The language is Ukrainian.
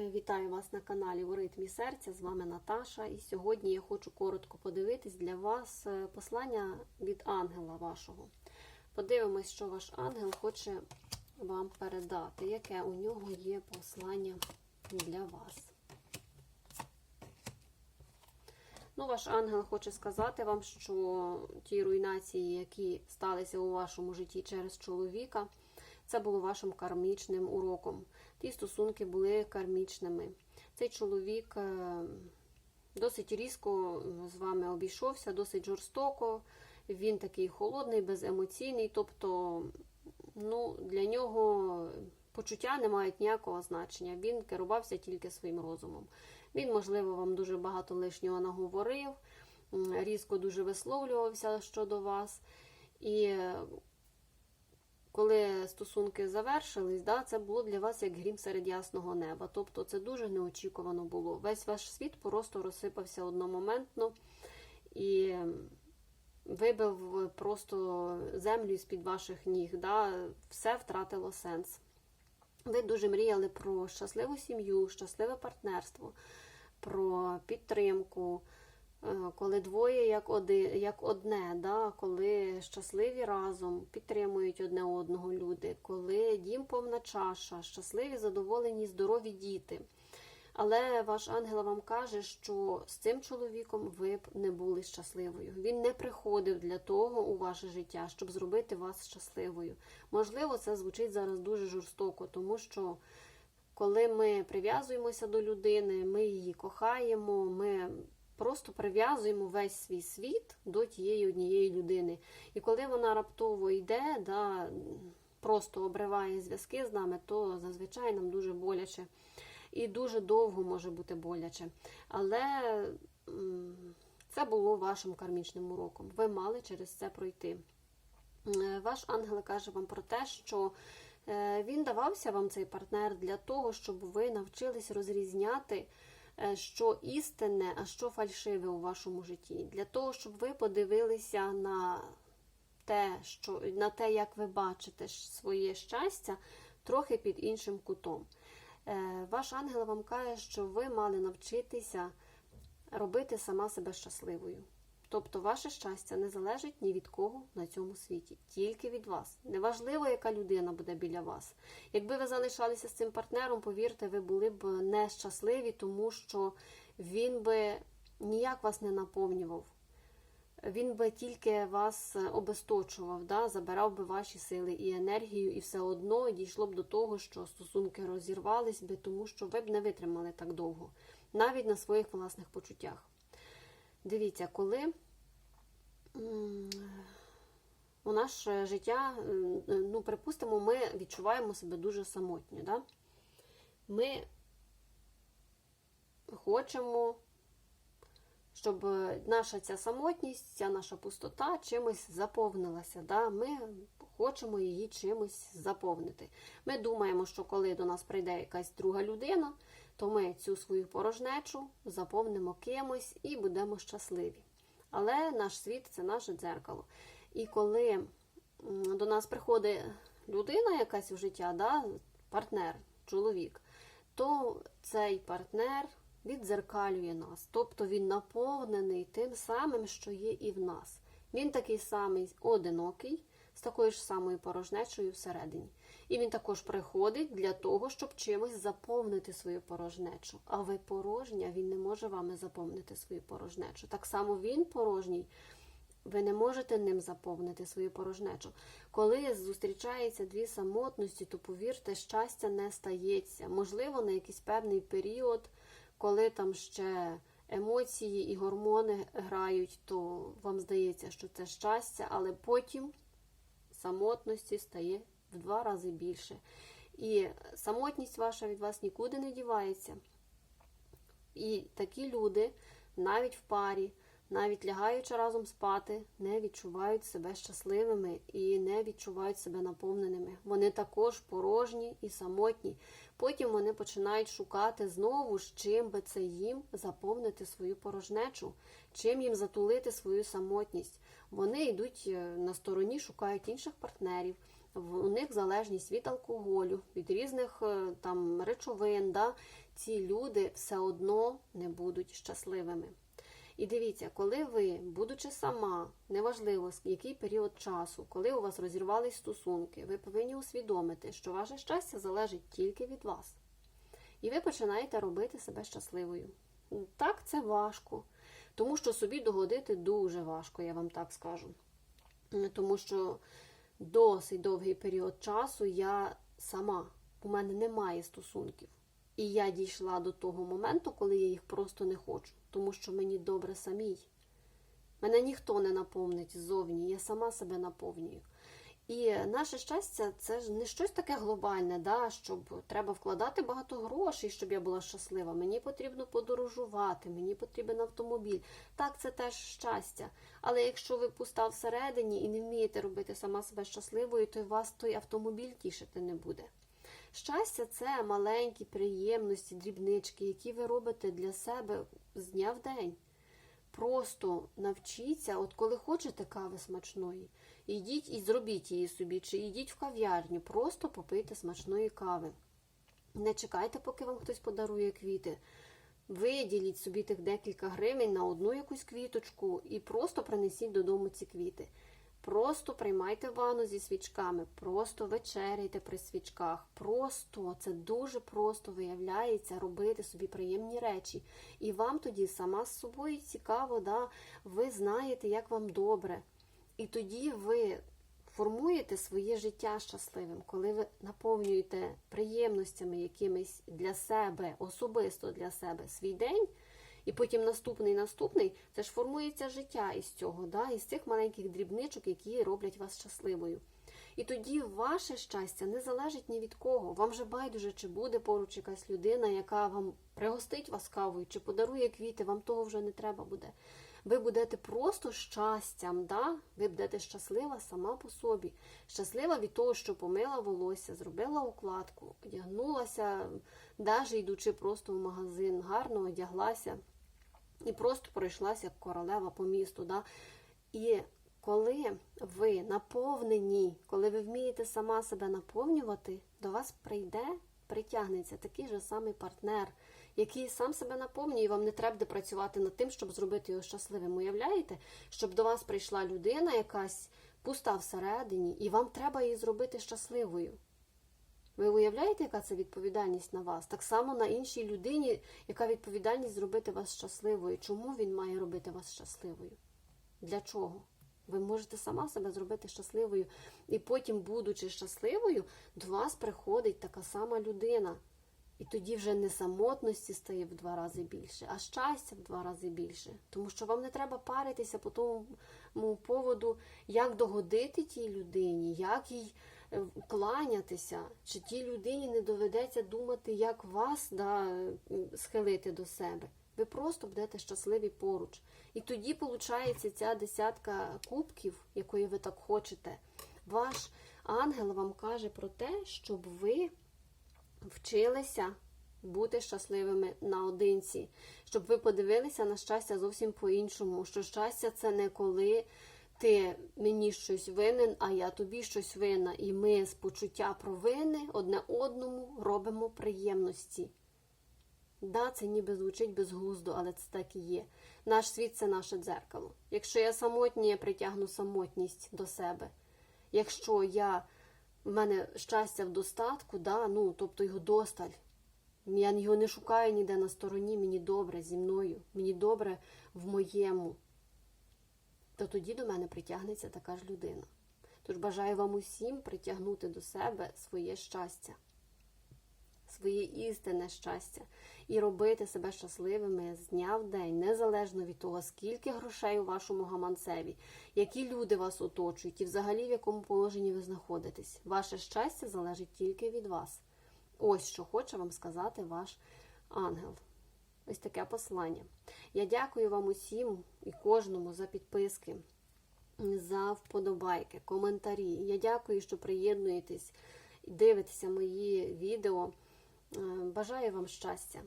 Вітаю вас на каналі у ритмі серця. З вами Наташа. І сьогодні я хочу коротко подивитись для вас е, послання від ангела вашого. Подивимось, що ваш ангел хоче вам передати, яке у нього є послання для вас. Ну, ваш ангел хоче сказати вам, що ті руйнації, які сталися у вашому житті через чоловіка, це було вашим кармічним уроком. Ті стосунки були кармічними. Цей чоловік е, досить різко з вами обійшовся, досить жорстоко. Він такий холодний, беземоційний. Тобто, ну, для нього почуття не мають ніякого значення. Він керувався тільки своїм розумом. Він, можливо, вам дуже багато лишнього наговорив, різко дуже висловлювався щодо вас. І коли стосунки завершились, да, це було для вас як грім серед ясного неба. Тобто це дуже неочікувано було. Весь ваш світ просто розсипався одномоментно і вибив просто землю з-під ваших ніг. Да, Все втратило сенс. Ви дуже мріяли про щасливу сім'ю, щасливе партнерство, про підтримку. Коли двоє як один, як одне, да? коли щасливі разом підтримують одне одного люди, коли дім повна чаша, щасливі, задоволені, здорові діти. Але ваш ангел вам каже, що з цим чоловіком ви б не були щасливою. Він не приходив для того у ваше життя, щоб зробити вас щасливою. Можливо, це звучить зараз дуже жорстоко, тому що коли ми прив'язуємося до людини, ми її кохаємо, ми просто прив'язуємо весь свій світ до тієї однієї людини. І коли вона раптово йде, да, просто обриває зв'язки з нами, то зазвичай нам дуже боляче. І дуже довго може бути боляче. Але це було вашим кармічним уроком. Ви мали через це пройти. Ваш ангел каже вам про те, що він давався вам цей партнер для того, щоб ви навчились розрізняти що істинне, а що фальшиве у вашому житті. Для того, щоб ви подивилися на те, що, на те, як ви бачите своє щастя, трохи під іншим кутом. Ваш ангел вам каже, що ви мали навчитися робити сама себе щасливою. Тобто ваше щастя не залежить ні від кого на цьому світі, тільки від вас. Неважливо, яка людина буде біля вас. Якби ви залишалися з цим партнером, повірте, ви були б нещасливі, тому що він би ніяк вас не наповнював. Він би тільки вас обесточував, да, забирав би ваші сили і енергію, і все одно дійшло б до того, що стосунки розірвались би, тому що ви б не витримали так довго, навіть на своїх власних почуттях. Дивіться, коли у наше життя, ну, припустимо, ми відчуваємо себе дуже самотньо. Да? Ми хочемо, щоб наша ця самотність, ця наша пустота чимось заповнилася. Да? Ми хочемо її чимось заповнити. Ми думаємо, що коли до нас прийде якась друга людина, то ми цю свою порожнечу заповнимо кимось і будемо щасливі. Але наш світ це наше дзеркало. І коли до нас приходить людина якась у життя, да, партнер, чоловік, то цей партнер віддзеркалює нас. Тобто він наповнений тим самим, що є і в нас. Він такий самий одинокий, з такою ж самою порожнечою всередині. І він також приходить для того, щоб чимось заповнити свою порожнечу. А ви порожня, він не може вами заповнити свою порожнечу. Так само він порожній, ви не можете ним заповнити свою порожнечу. Коли зустрічаються дві самотності, то повірте, щастя не стається. Можливо, на якийсь певний період, коли там ще емоції і гормони грають, то вам здається, що це щастя, але потім самотності стає в два рази більше. І самотність ваша від вас нікуди не дівається. І такі люди навіть в парі, навіть лягаючи разом спати, не відчувають себе щасливими і не відчувають себе наповненими. Вони також порожні і самотні. Потім вони починають шукати знову, з чим би це їм заповнити свою порожнечу, чим їм затулити свою самотність. Вони йдуть на стороні, шукають інших партнерів. У них залежність від алкоголю, від різних е, там речовин, да, ці люди все одно не будуть щасливими. І дивіться, коли ви, будучи сама, неважливо який період часу, коли у вас розірвались стосунки, ви повинні усвідомити, що ваше щастя залежить тільки від вас. І ви починаєте робити себе щасливою. Так, це важко, тому що собі догодити дуже важко, я вам так скажу. Тому що досить довгий період часу я сама, у мене немає стосунків. І я дійшла до того моменту, коли я їх просто не хочу, тому що мені добре самій. Мене ніхто не наповнить ззовні, я сама себе наповнюю. І наше щастя це ж не щось таке глобальне, да, щоб треба вкладати багато грошей, щоб я була щаслива. Мені потрібно подорожувати, мені потрібен автомобіль. Так, це теж щастя. Але якщо ви пуста всередині і не вмієте робити сама себе щасливою, то вас той автомобіль тішити не буде. Щастя це маленькі приємності, дрібнички, які ви робите для себе з дня в день. Просто навчіться, от коли хочете кави смачної, ідіть і зробіть її собі, чи йдіть в кав'ярню, просто попийте смачної кави. Не чекайте, поки вам хтось подарує квіти. Виділіть собі тих декілька гривень на одну якусь квіточку і просто принесіть додому ці квіти. Просто приймайте ванну зі свічками, просто вечеряйте при свічках. Просто це дуже просто виявляється робити собі приємні речі. І вам тоді сама з собою цікаво, да? ви знаєте, як вам добре. І тоді ви формуєте своє життя щасливим, коли ви наповнюєте приємностями якимись для себе, особисто для себе свій день. І потім наступний, наступний, це ж формується життя із цього, да? із цих маленьких дрібничок, які роблять вас щасливою. І тоді ваше щастя не залежить ні від кого. Вам же байдуже, чи буде поруч якась людина, яка вам пригостить вас кавою, чи подарує квіти, вам того вже не треба буде. Ви будете просто щастям, да? ви будете щаслива сама по собі. Щаслива від того, що помила волосся, зробила укладку, одягнулася, навіть йдучи просто в магазин, гарно одяглася і просто пройшлася як королева по місту. Да? І коли ви наповнені, коли ви вмієте сама себе наповнювати, до вас прийде, притягнеться такий же самий партнер, який сам себе наповнює, і вам не треба працювати над тим, щоб зробити його щасливим. Уявляєте, щоб до вас прийшла людина якась пуста всередині, і вам треба її зробити щасливою. Ви уявляєте, яка це відповідальність на вас? Так само на іншій людині, яка відповідальність зробити вас щасливою. Чому він має робити вас щасливою? Для чого? Ви можете сама себе зробити щасливою, і потім, будучи щасливою, до вас приходить така сама людина. І тоді вже не самотності стає в два рази більше, а щастя в два рази більше. Тому що вам не треба паритися по тому поводу, як догодити тій людині, як їй кланятися, чи тій людині не доведеться думати, як вас да, схилити до себе. Ви просто будете щасливі поруч. І тоді, виходить, ця десятка кубків, якої ви так хочете, ваш ангел вам каже про те, щоб ви вчилися бути щасливими наодинці, щоб ви подивилися на щастя зовсім по-іншому. Що щастя це не коли ти мені щось винен, а я тобі щось винна. І ми з почуття провини одне одному робимо приємності. Да, це ніби звучить безглуздо, але це так і є. Наш світ це наше дзеркало. Якщо я самотня, я притягну самотність до себе. Якщо я в мене щастя в достатку, да, ну, тобто його досталь. Я його не шукаю ніде на стороні, мені добре зі мною, мені добре в моєму. То тоді до мене притягнеться така ж людина. Тож бажаю вам усім притягнути до себе своє щастя, своє істинне щастя і робити себе щасливими з дня в день, незалежно від того, скільки грошей у вашому гаманцеві, які люди вас оточують і взагалі в якому положенні ви знаходитесь. Ваше щастя залежить тільки від вас. Ось що хоче вам сказати ваш ангел. Ось таке послання. Я дякую вам усім і кожному за підписки, за вподобайки, коментарі. Я дякую, що приєднуєтесь і дивитеся мої відео. Е, Бажаю вам щастя.